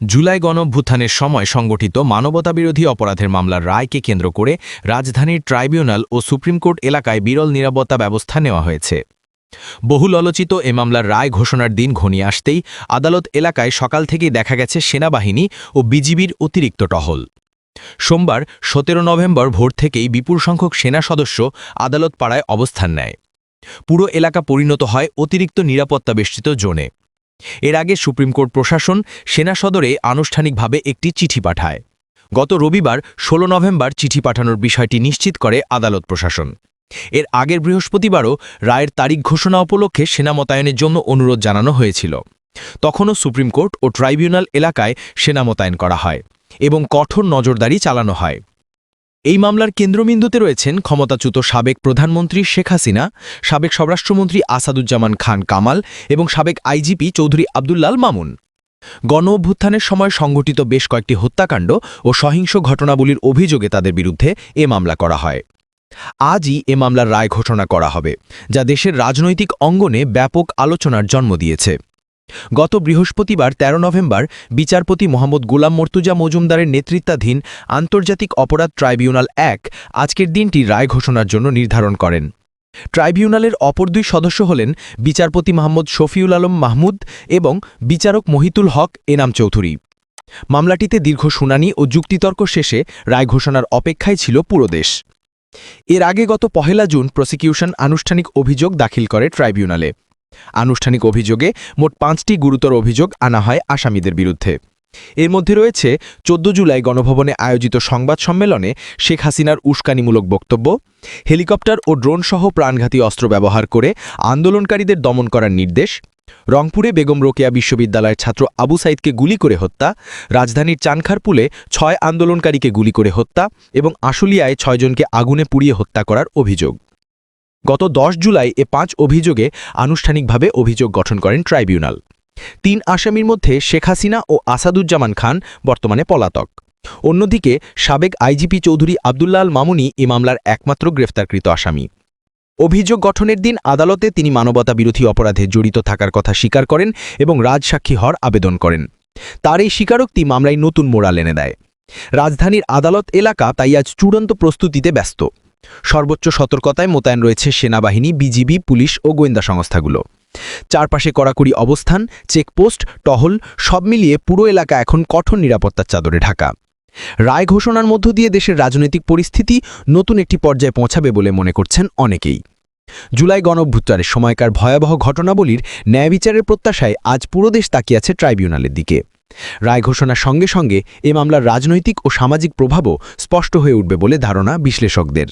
জুলাই গণভ্যুত্থানের সময় সংগঠিত মানবতাবিরোধী অপরাধের মামলার রায়কে কেন্দ্র করে রাজধানীর ট্রাইব্যুনাল ও সুপ্রিম কোর্ট এলাকায় বিরল নিরাপত্তা ব্যবস্থা নেওয়া হয়েছে। বহুল আলোচিত এ মামলার রায় ঘোষণার দিন ঘনিয়ে আসতেই আদালত এলাকায় সকাল থেকেই দেখা গেছে সেনাবাহিনী ও বিজিবির অতিরিক্ত টহল। সোমবার সতেরো নভেম্বর ভোর থেকেই বিপুল সংখ্যক সেনা সদস্য আদালত পাড়ায় অবস্থান নেয়। পুরো এলাকা পরিণত হয় অতিরিক্ত নিরাপত্তা বেষ্টিত জোনে। এর আগে সুপ্রিম কোর্ট প্রশাসন সেনা সদরে আনুষ্ঠানিকভাবে একটি চিঠি পাঠায়। গত রবিবার ১৬ নভেম্বর চিঠি পাঠানোর বিষয়টি নিশ্চিত করে আদালত প্রশাসন। এর আগের বৃহস্পতিবারও রায়ের তারিখ ঘোষণা উপলক্ষে সেনা মোতায়েনের জন্য অনুরোধ জানানো হয়েছিল। তখনও সুপ্রিম কোর্ট ও ট্রাইব্যুনাল এলাকায় সেনা মোতায়েন করা হয় এবং কঠোর নজরদারি চালানো হয়। এই মামলার কেন্দ্রবিন্দুতে রয়েছেন ক্ষমতাচ্যুত সাবেক প্রধানমন্ত্রী শেখ হাসিনা, সাবেক স্বরাষ্ট্রমন্ত্রী আসাদুজ্জামান খান কামাল এবং সাবেক আইজিপি চৌধুরী আবদুল্লাল মামুন। গণ অভ্যুত্থানের সময় সংঘটিত বেশ কয়েকটি হত্যাকাণ্ড ও সহিংস ঘটনাবলীর অভিযোগে তাদের বিরুদ্ধে এ মামলা করা হয়। আজই এ মামলার রায় ঘোষণা করা হবে, যা দেশের রাজনৈতিক অঙ্গনে ব্যাপক আলোচনার জন্ম দিয়েছে। গত বৃহস্পতিবার ১৩ নভেম্বর বিচারপতি মোহাম্মদ গোলাম মর্তুজা মজুমদারের নেতৃত্বাধীন আন্তর্জাতিক অপরাধ ট্রাইব্যুনাল এক আজকের দিনটি রায় ঘোষণার জন্য নির্ধারণ করেন। ট্রাইব্যুনালের অপর দুই সদস্য হলেন বিচারপতি মোহাম্মদ শফিউল আলম মাহমুদ এবং বিচারক মহিতুল হক এনাম চৌধুরী। মামলাটিতে দীর্ঘ শুনানি ও যুক্তিতর্ক শেষে রায় ঘোষণার অপেক্ষায় ছিল পুরো দেশ। এর আগে গত পহেলা জুন প্রসিকিউশন আনুষ্ঠানিক অভিযোগ দাখিল করে ট্রাইব্যুনালে। আনুষ্ঠানিক অভিযোগে মোট পাঁচটি গুরুতর অভিযোগ আনা হয় আসামিদের বিরুদ্ধে। এর মধ্যে রয়েছে ১৪ জুলাই গণভবনে আয়োজিত সংবাদ সম্মেলনে শেখ হাসিনার উস্কানিমূলক বক্তব্য, হেলিকপ্টার ও ড্রোনসহ প্রাণঘাতী অস্ত্র ব্যবহার করে আন্দোলনকারীদের দমন করার নির্দেশ, রংপুরে বেগম রোকেয়া বিশ্ববিদ্যালয়ের ছাত্র আবু সাইদকে গুলি করে হত্যা, রাজধানীর চানখারপুলে ছয় আন্দোলনকারীকে গুলি করে হত্যা এবং আশুলিয়ায় ছয়জনকে আগুনে পুড়িয়ে হত্যা করার অভিযোগ। গত ১০ জুলাই এ পাঁচ অভিযোগে আনুষ্ঠানিকভাবে অভিযোগ গঠন করেন ট্রাইব্যুনাল। তিন আসামির মধ্যে শেখ হাসিনা ও আসাদুজ্জামান খান বর্তমানে পলাতক। অন্যদিকে সাবেক আইজিপি চৌধুরী আবদুল্লাল মামুনি এ মামলার একমাত্র গ্রেফতারকৃত আসামি। অভিযোগ গঠনের দিন আদালতে তিনি মানবতা বিরোধী অপরাধে জড়িত থাকার কথা স্বীকার করেন এবং রাজসাক্ষী হওয়ার আবেদন করেন। তার এই স্বীকারোক্তি মামলায় নতুন মোড়াল এনে দেয়। রাজধানীর আদালত এলাকা তাই আজ চূড়ান্ত প্রস্তুতিতে ব্যস্ত। সর্বোচ্চ সতর্কতায় মোতায়েন রয়েছে সেনাবাহিনী, বিজিবি, পুলিশ ও গোয়েন্দা সংস্থাগুলো। চারপাশে কড়াকড়ি অবস্থান, চেকপোস্ট, টহল, সব মিলিয়ে পুরো এলাকা এখন কঠোর নিরাপত্তার চাদরে ঢাকা। রায় ঘোষণার মধ্য দিয়ে দেশের রাজনৈতিক পরিস্থিতি নতুন একটি পর্যায়ে পৌঁছাবে বলে মনে করছেন অনেকেই। জুলাই গণভ্যুত্থানের সময়কার ভয়াবহ ঘটনাবলীর ন্যায় বিচারের প্রত্যাশায় আজ পুরো দেশ তাকিয়ে আছে ট্রাইব্যুনালের দিকে। রায় ঘোষণার সঙ্গে সঙ্গে এ মামলার রাজনৈতিক ও সামাজিক প্রভাবও স্পষ্ট হয়ে উঠবে বলে ধারণা বিশ্লেষকদের।